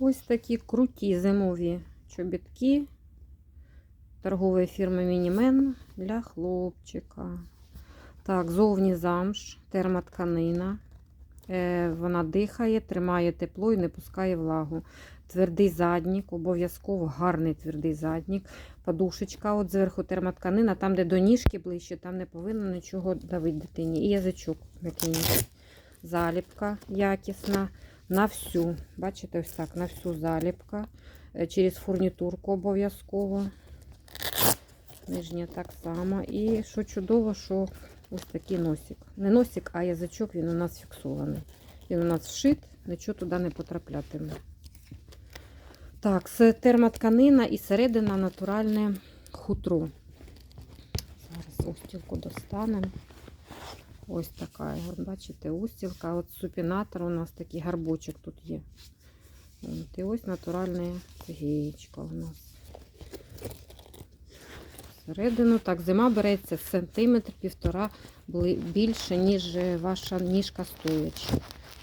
Ось такі круті зимові чобітки торгової фірми Мінімен для хлопчика. Так, зовні замш, термотканина. Е, вона дихає, тримає тепло і не пускає влагу. Твердий заднік, обов'язково гарний твердий заднік. Подушечка от зверху термотканина, там, де до ніжки ближче, там не повинно нічого давити дитині. І язичок. Заліпка якісна на всю. Бачите, ось так, на всю заліпка. Е, Через фурнітурку обов'язково. Нижня так само. І що чудово, що ось такий носик. Не носик, а язичок він у нас фіксований. Він у нас вшит, нічого туди не потраплятиме. Так, термотканина і середина натуральне хутро. Зараз устілку достанемо. Ось така. Бачите, устілка. От супінатор у нас такий гарбочок тут є. От, і ось натуральна геєчка у нас. Всередину. Так, зима береться сантиметр півтора більше, ніж е, ваша ніжка стояча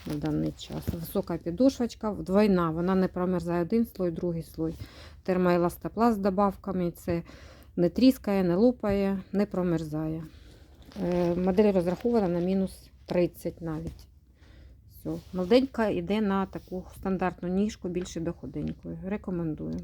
на даний час. Висока підошвачка, двойна, вона не промерзає один слой, другий слой. Термоеластопласт з добавками. Це не тріскає, не лупає, не промерзає. Е, Модель розрахована на мінус 30 навіть. Все. Молоденька йде на таку стандартну ніжку, більше доходенькою. Рекомендую.